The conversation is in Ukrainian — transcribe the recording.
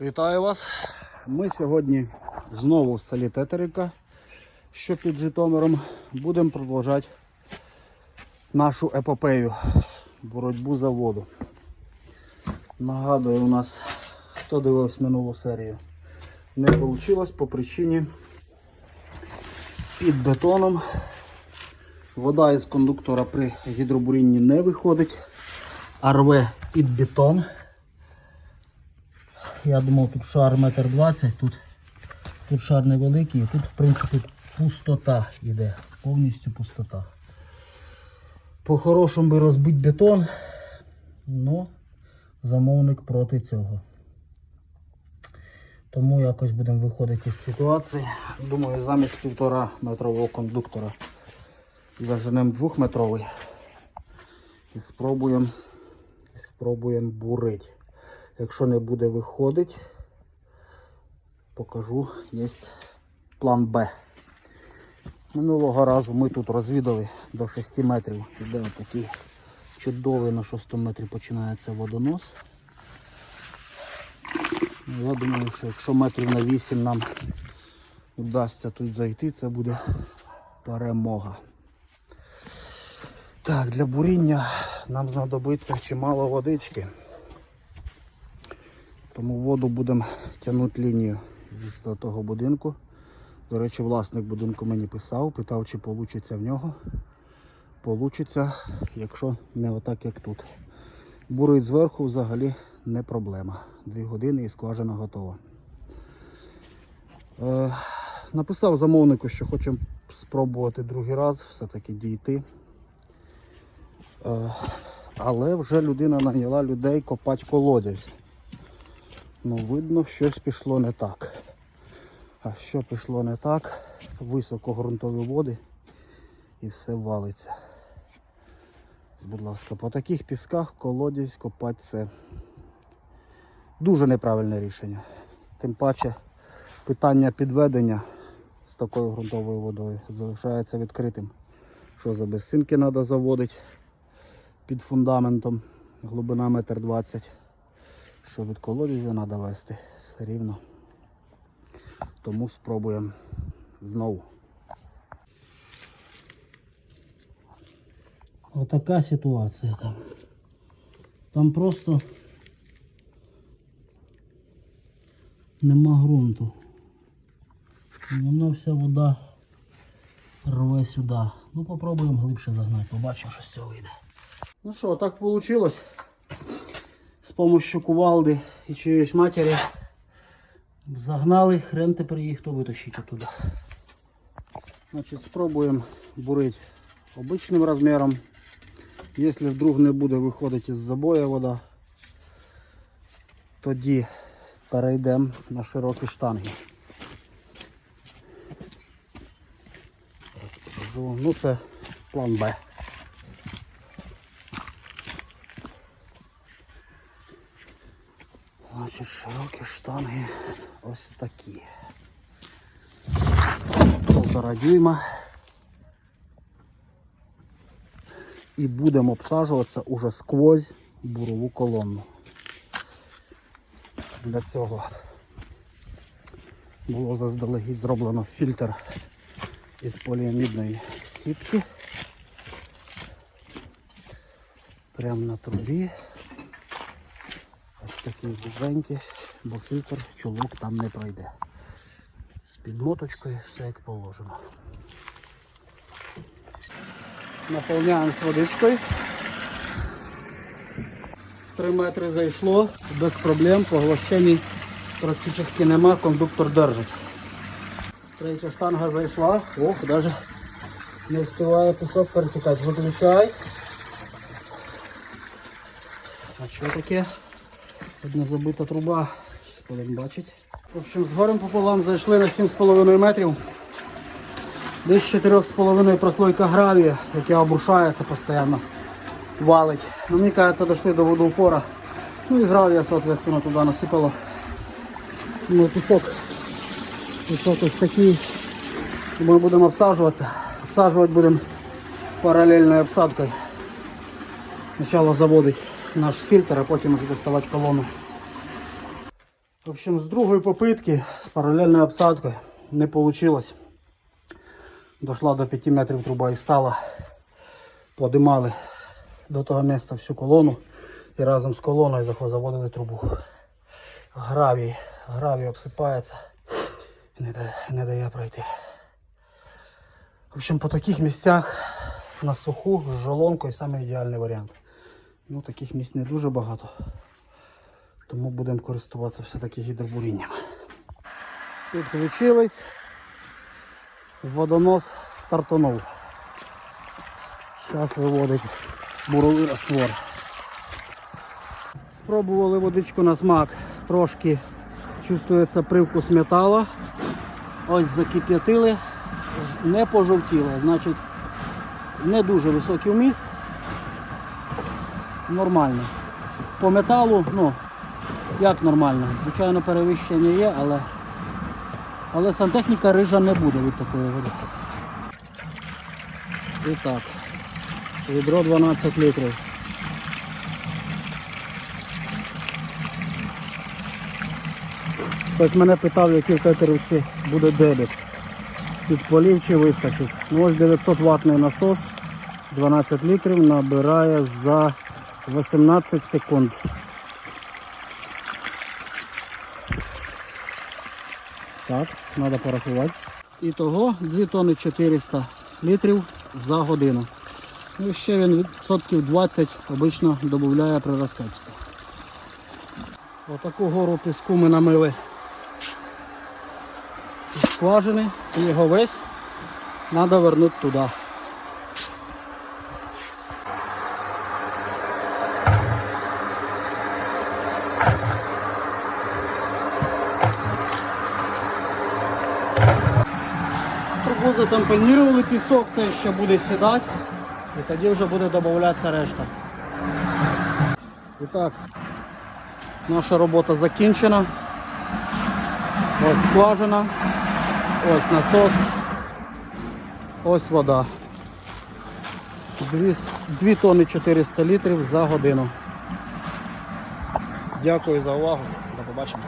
Вітаю вас. Ми сьогодні знову в селі Тетерівка, що під Житомиром. Будемо продовжати нашу епопею боротьбу за воду. Нагадую, у нас, хто дивився минулу серію, не вийшло по причині під бетоном. Вода із кондуктора при гідробурінні не виходить, а рве під бетон. Я думав, тут шар метр двадцять, тут, тут шар невеликий, і тут в принципі пустота йде, повністю пустота. По-хорошому би розбити бетон, але замовник проти цього. Тому якось будемо виходити з ситуації. Думаю, замість півтора метрового кондуктора заженемо двохметровий і спробуємо і спробуємо бурити. Якщо не буде виходити, покажу, є план Б. Минулого разу ми тут розвідали до 6 метрів. Іде такий чудовий на 6 метрі починається водонос. Ну, Я думаю, що якщо метрів на 8 нам вдасться тут зайти, це буде перемога. Так, для буріння нам знадобиться чимало водички. Тому воду будемо тягнути лінію з того будинку. До речі, власник будинку мені писав, питав, чи вийде в нього. Получиться, якщо не отак, як тут. Бурить зверху взагалі не проблема. Дві години і скважина готова. Е, написав замовнику, що хочемо спробувати другий раз все-таки дійти. Е, але вже людина наняла людей копати колодязь. Ну, видно, щось пішло не так. А що пішло не так? Високогрунтові води і все валиться. Будь ласка, по таких пісках колодязь копати це дуже неправильне рішення. Тим паче питання підведення з такою ґрунтовою водою залишається відкритим. Що за безсинки треба заводити під фундаментом, глибина метр двадцять що від колодязя треба вести все рівно. Тому спробуємо знову. Отака ситуація там. Там просто нема ґрунту. Воно вся вода рве сюди. Ну попробуємо глибше загнати, побачимо, що з цього вийде. Ну що, так вийшло з помощью кувалди і чиєїсь матері загнали, хрен тепер їх хто витащить оттуда. Значить, спробуємо бурити обичним розміром. Якщо вдруг не буде виходити із забою вода, тоді перейдемо на широкі штанги. Ну це план Б. Значить, широкі штанги ось такі. Полтора дюйма. І будемо обсаджуватися уже сквозь бурову колонну. Для цього було заздалегідь зроблено фільтр із поліамідної сітки. Прямо на трубі. Ось такі бо фільтр чулок там не пройде. З підмоточкою все як положено. Наповняємо водичкою. Три метри зайшло, без проблем, поглощень практично нема, кондуктор держить. Третя штанга зайшла, ох, навіть не встигає пісок перетікати. Виключай. А що таке? Одна забита труба, будемо бачити. В общем, з горем пополам зайшли на 7,5 метрів. Десь 4,5 прослойка гравія, яке обрушається постійно, валить. Ну, мені кажется, дошли до водоупора. Ну і гравія, соответственно, туди насипало. Ну, пісок. Пісок ось такий. Ми будемо обсаджуватися. Обсаджувати будемо паралельною обсадкою. Спочатку заводить наш фільтр, а потім вже доставати колону. В общем, з другої попитки, з паралельною обсадкою не вийшло. Дошла до 5 метрів труба і стала. Подимали до того місця всю колону і разом з колоною заводили трубу. Гравій, гравій обсипається не дає, не дає пройти. В общем, по таких місцях на суху з жолонкою саме ідеальний варіант. Ну, таких місць не дуже багато. Тому будемо користуватися все-таки гідробурінням. Підключились. Водонос стартанув. Зараз виводить буровий раствор. Спробували водичку на смак. Трошки чувствується привкус металу. Ось закип'ятили, не пожовтіло, значить не дуже високий вміст. Нормально. По металу, ну, як нормально. Звичайно, перевищення є, але, але сантехніка рижа не буде від такої води. І так. Відро 12 літрів. Хтось мене питав, який в тетерівці буде дебіт. Під полів чи вистачить. Ну ось 900 ватний насос, 12 літрів набирає за 18 секунд. Так, треба порахувати. І того 2 тонни 400 літрів за годину. Ну і ще він відсотків 20 обично додає при розкачці. Отаку гору піску ми намили скважини і його весь треба вернути туди. Трубу затампонірували пісок, це ще буде сідати і тоді вже буде додаватися решта. І так, наша робота закінчена. Ось скважина, ось насос, ось вода. 2, 2 тонни 400 літрів за годину. Дякую за увагу. До побачення.